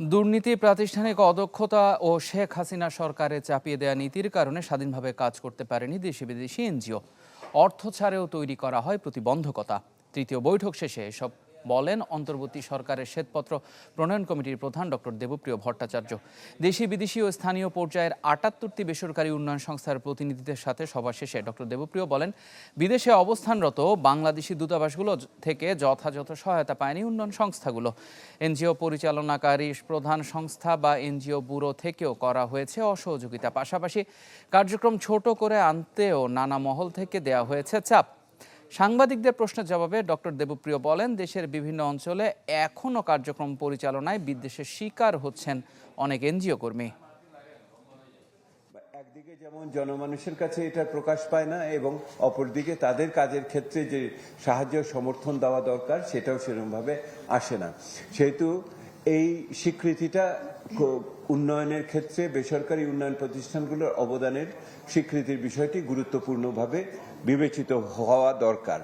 দুর্নীতি, প্রাতিষ্ঠানিক অদক্ষতা ও শেখ হাসিনা সরকারের চাপিয়ে দেয়া নীতির কারণে স্বাধীনভাবে কাজ করতে পারেনি দেশি বিদেশি এনজিও। অর্থ ছাড়েও তৈরি করা হয় প্রতিবন্ধকতা। তৃতীয় বৈঠক শেষে এসব বলেন, অন্তর্বর্তী সরকারের শ্বেতপত্র প্রণয়ন কমিটির প্রধান ডক্টর দেবপ্রিয় ভট্টাচার্য। দেশি, বিদেশি ও স্থানীয় পর্যায়ের আটাত্তরটি বেসরকারি উন্নয়ন সংস্থার প্রতিনিধিদের সাথে সভা শেষে ডক্টর দেবপ্রিয় বলেন, বিদেশে অবস্থানরত বাংলাদেশি দূতাবাসগুলো থেকে যথাযথ সহায়তা পায়নি উন্নয়ন সংস্থাগুলো। এনজিও পরিচালনাকারী প্রধান সংস্থা বা এনজিও ব্যুরো থেকেও করা হয়েছে অসহযোগিতা। পাশাপাশি কার্যক্রম ছোট করে আনতেও নানা মহল থেকে দেওয়া হয়েছে চাপ। সাংবাদিকদের প্রশ্নের জবাবে ডক্টর দেবপ্রিয় বলেন, দেশের বিভিন্ন অঞ্চলে এখনও কার্যক্রম পরিচালনায় বিদ্বেষের শিকার হচ্ছেন অনেক এনজিও কর্মী। একদিকে যেমন জনমানুষের কাছে এটা প্রকাশ পায় না এবং অপরদিকে তাদের কাজের ক্ষেত্রে যে সাহায্য সমর্থন দেওয়া দরকার, সেটাও সেরকমভাবে আসে না। সেহেতু এই স্বীকৃতিটা উন্নয়নের ক্ষেত্রে বেসরকারি উন্নয়ন প্রতিষ্ঠানগুলোর অবদানের স্বীকৃতির বিষয়টি গুরুত্বপূর্ণভাবে বিবেচিত হওয়া দরকার।